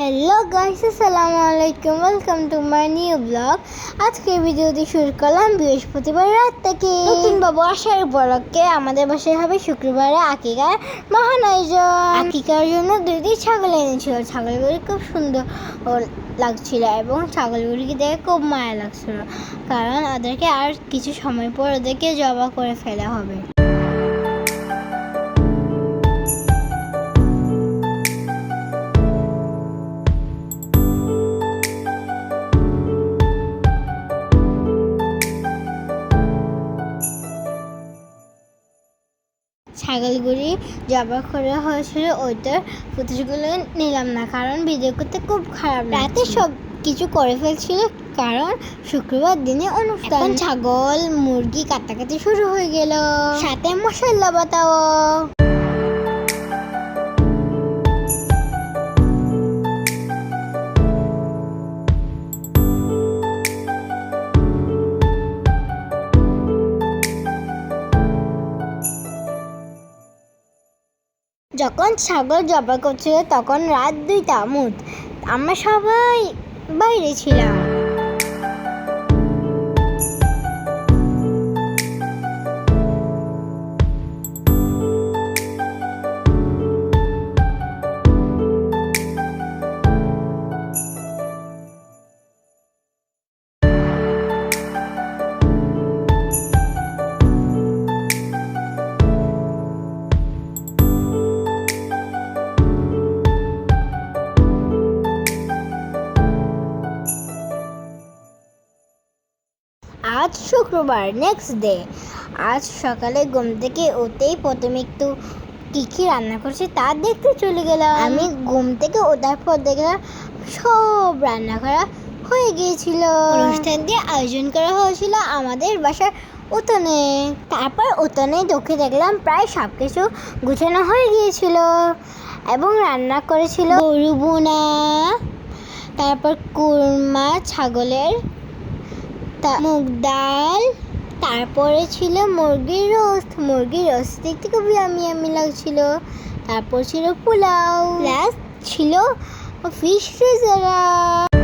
Hello guys আসসালামু আলাইকুম welcome to my new blog আজকে ভিডিওটি শুরু করলাম বৃহস্পতিবার রাত থেকে। নতুন বাবু আসার উপলক্ষে আমাদের বাসায় হবে শুক্রবারে আকিকার মহান আয়োজন। আকিকার জন্য দুইটি ছাগল এনেছিল। ছাগলগুলি খুব সুন্দর ও লাগছিল এবং ছাগলগুলিকে দেখে খুব মায়া লাগছিল। কারণ ওদেরকে আর কিছু সময় পর ওদেরকে জবা করে ফেলা হবে। ছাগলগুলি জবা করে হয়েছিল ওইটার ফুটেজগুলো নিলাম না কারণ ভিডিও করতে খুব খারাপ রাতে সব কিছু করে ফেলছিল কারণ শুক্রবার দিনে অনুষ্ঠান। ছাগল মুরগি কাটাকাটি শুরু হয়ে গেল। সাথে মশলা বাতাও ছাগল জবা করছিল তখন রাত দুইটা মুদ আমরা সবাই বাইরে ছিলাম। আজ শুক্রবার নেক্সট ডে আজ সকালে ঘুম থেকে ওতেই প্রথমে একটু কী কী রান্না করছে তা দেখতে চলে গেলাম। আমি ঘুম থেকে ওঠার পর দেখলাম সব রান্না করা হয়ে গিয়েছিল। অনুষ্ঠানটি আয়োজন করা হয়েছিল আমাদের বাসার উতনে। তারপর উঠোনে ঢুকে দেখলাম প্রায় সব কিছু গুছানো হয়ে গিয়েছিল এবং রান্না করেছিল গরু বোনা তারপর কুরমা ছাগলের তা- মুগ ডাল, তারপরে ছিল মুরগির রোস্ট। মুরগির রোস্ট দেখতে খুবই আমি আমি লাগছিল। তারপর ছিল পোলাও। প্লাস ছিল ফিশ রেজারা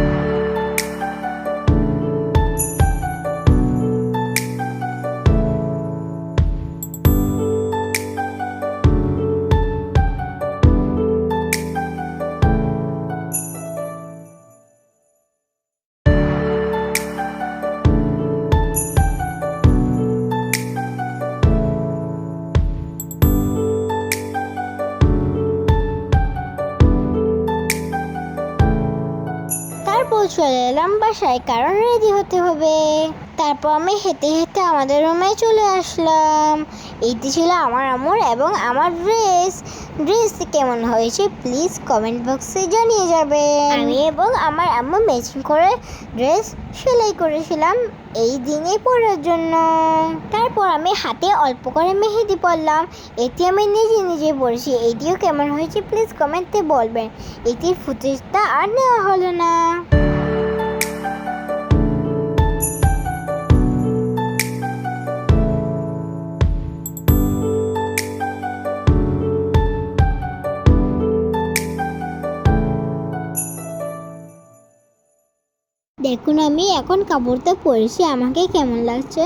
চলে এলাম বাসায়, কারণ রেডি হতে হবে। তারপর আমি হেঁটে হেঁটে আমাদের রুমে চলে আসলাম। এইটি ছিল আমার আমর এবং আমার ড্রেস ড্রেস কেমন হয়েছে প্লিজ কমেন্ট বক্সে জানিয়ে যাবে আমি এবং আমার আম্মু ম্যাচিং করে ড্রেস সেলাই করেছিলাম এই দিনে পরার জন্য। তারপর আমি হাতে অল্প করে মেহেদি পরলাম। এটি আমি নিজে নিজে পড়েছি এটিও কেমন হয়েছে প্লিজ কমেন্টে বলবেন। এটির ফুটেজটা আর নেওয়া হলো না। দেখুন আমি এখন কাপড়টা পরেছি। আমাকে কেমন লাগছে?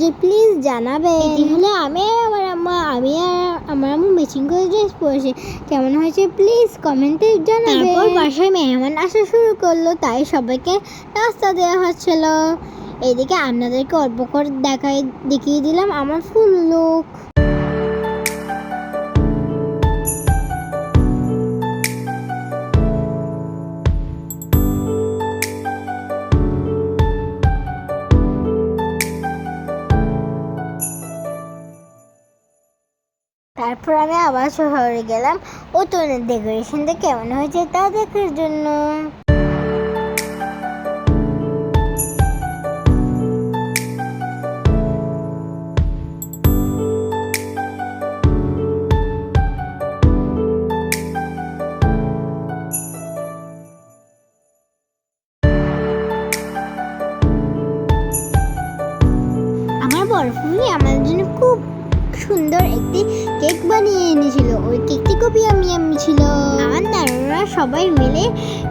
যে প্লিজ জানাবে। এটি হলে আমি আর আমার আম্মা আমি আর আমার আম্মু ম্যাচিং করে ড্রেস পরেছি। কেমন হয়েছে প্লিজ কমেন্টে জানাবে। তারপর বাসায় মেহমান আসা শুরু করল তাই সবাইকে নাস্তা দেওয়া হচ্ছিল। এদিকে আপনাদেরকে অল্প করে দেখাই দেখিয়ে দিলাম আমার ফুল লুক তারপর আমি আবার শহরে গেলাম। ও তোনের ডেকোরেশনটা কেমন হয়েছে তা দেখার জন্য। খুবই আমি আমি ছিল। আমার নানুরা সবাই মিলে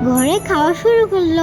ঘরে খাওয়া শুরু করল।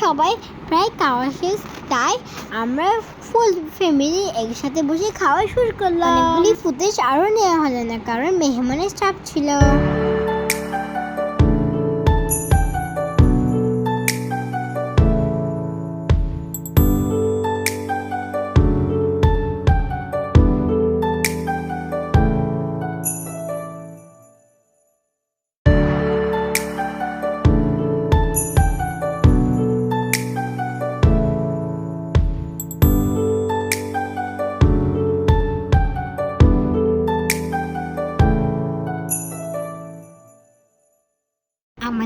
সবাই প্রায় খাওয়া শেষ তাই আমরা ফুল ফ্যামিলি একসাথে বসে খাওয়া শুরু করলাম। অনেকগুলি ফুটেজ আরও নেওয়া হলো না কারণ মেহমানের চাপ ছিল।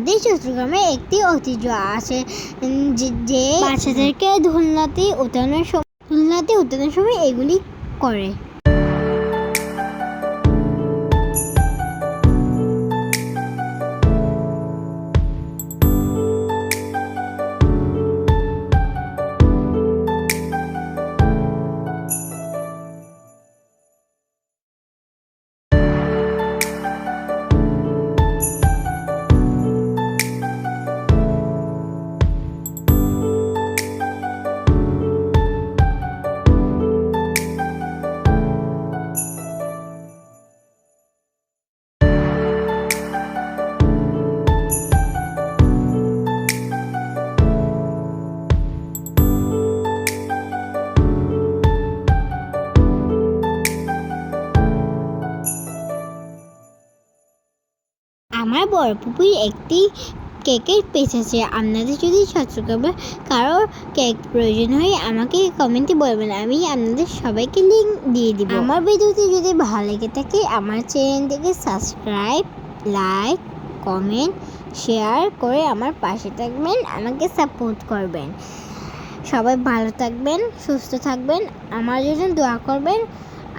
আমাদের চট্টগ্রামে একটি ঐতিহ্য আছে যে- বাচ্চাদেরকে ধুলনাতি উঠানোর সময় ধুলনাতি উঠানোর সময় এগুলি করে। আমার বড় পুকুর একটি কেকের পেজ আছে। আপনাদের যদি চট্টগ্রামে কারোর কেক প্রয়োজন হয়, আমাকে কমেন্টে বলবেন। আমি আপনাদের সবাইকে লিঙ্ক দিয়ে দিব। আমার ভিডিওটি যদি ভালো লেগে থাকে, আমার চ্যানেলটিকে সাবস্ক্রাইব লাইক কমেন্ট শেয়ার করে আমার পাশে থাকবেন, আমাকে সাপোর্ট করবেন। সবাই ভালো থাকবেন, সুস্থ থাকবেন, আমার জন্য দোয়া করবেন।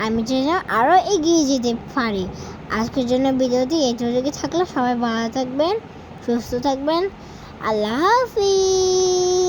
আমি যেন আরও এগিয়ে যেতে পারি। আজকের জন্য ভিডিওটি এইটুকু থাকলে। সবাই ভালো থাকবেন সুস্থ থাকবেন। আল্লাহ হাফিজ।